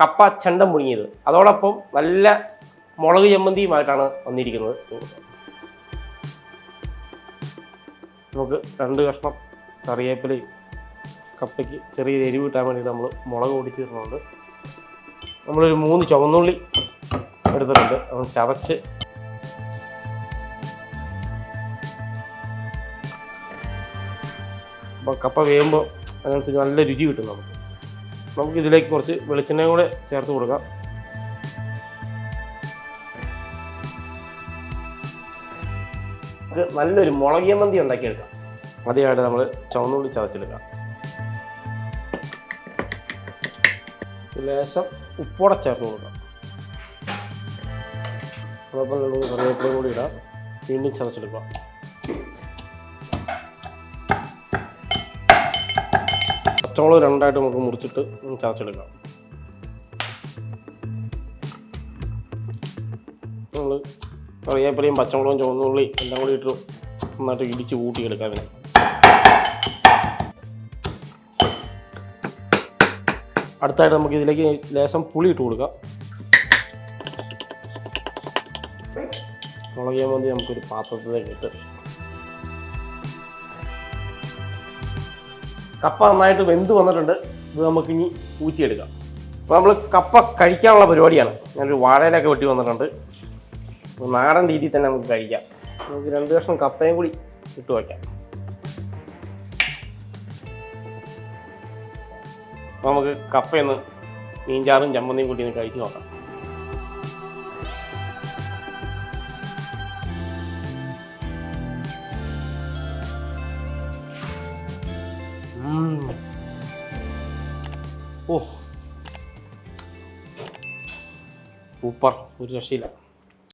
കപ്പ ചണ്ടം മുഴുങ്ങിയത് അതോടൊപ്പം നല്ല മുളക് ചമ്മന്തിയുമായിട്ടാണ് വന്നിരിക്കുന്നത്. നമുക്ക് രണ്ട് കഷ്ണം കറിവേപ്പിലയും കപ്പയ്ക്ക് ചെറിയ എരിവ് കിട്ടാൻ വേണ്ടിയിട്ട് നമ്മൾ മുളക് പൊടിച്ച് തരുന്നുണ്ട് നമ്മളൊരു മൂന്ന് ചുവന്നുള്ളി എടുത്തിട്ടുണ്ട്. അത് ചതച്ച് അപ്പോൾ കപ്പ വേകുമ്പോൾ അതിനനുസരിച്ച് നല്ല രുചി കിട്ടും നമുക്ക്. നമുക്ക് ഇതിലേക്ക് കുറച്ച് വെളിച്ചെണ്ണയും കൂടെ ചേർത്ത് കൊടുക്കാം. നല്ലൊരു മുളകിയ മന്തി ഉണ്ടാക്കി എടുക്കാം ആദ്യമായിട്ട് നമ്മൾ ചുവന്നുള്ളി ചതച്ചെടുക്കാം. ലേശം ഉപ്പോടെ ചേർത്ത് കൊടുക്കാം. അതോടൊപ്പം കൂടി ഇടാം. വീണ്ടും ചതച്ചെടുക്കാം. പച്ചമുളക് രണ്ടായിട്ട് നമുക്ക് മുറിച്ചിട്ട് ചതച്ചെടുക്കാം. നമ്മൾ കറിവേപ്പിലയും പച്ചമുളകും ചുവന്നുള്ളി എല്ലാം കൂടി ഇട്ട് നന്നായിട്ട് ഇടിച്ച് കൂട്ടിയെടുക്കാം അതിനെ. അടുത്തായിട്ട് നമുക്ക് ഇതിലേക്ക് ലേശം പുളി ഇട്ട് കൊടുക്കാം. മുളകിയാൽ മതി നമുക്കൊരു പാത്രത്തിലേക്ക് ഇട്ട് കപ്പ നന്നായിട്ട് വെന്ത് വന്നിട്ടുണ്ട്. ഇത് നമുക്ക് ഇനി ഊറ്റിയെടുക്കാം. അപ്പോൾ നമ്മൾ കപ്പ കഴിക്കാനുള്ള പരിപാടിയാണ്. ഞാനൊരു വാഴയിലൊക്കെ വെട്ടി വന്നിട്ടുണ്ട്. നാടൻ രീതിയിൽ തന്നെ നമുക്ക് കഴിക്കാം. നമുക്ക് രണ്ട് കഷ്ണം കപ്പയും കൂടി ഇട്ട് വയ്ക്കാം. നമുക്ക് കപ്പയൊന്ന് മീൻചാറും ചമ്മന്തിയും കൂട്ടി ഒന്ന് കഴിച്ച് നോക്കാം. ഓ. സൂപ്പർ. ഒരു രക്ഷയില്ല.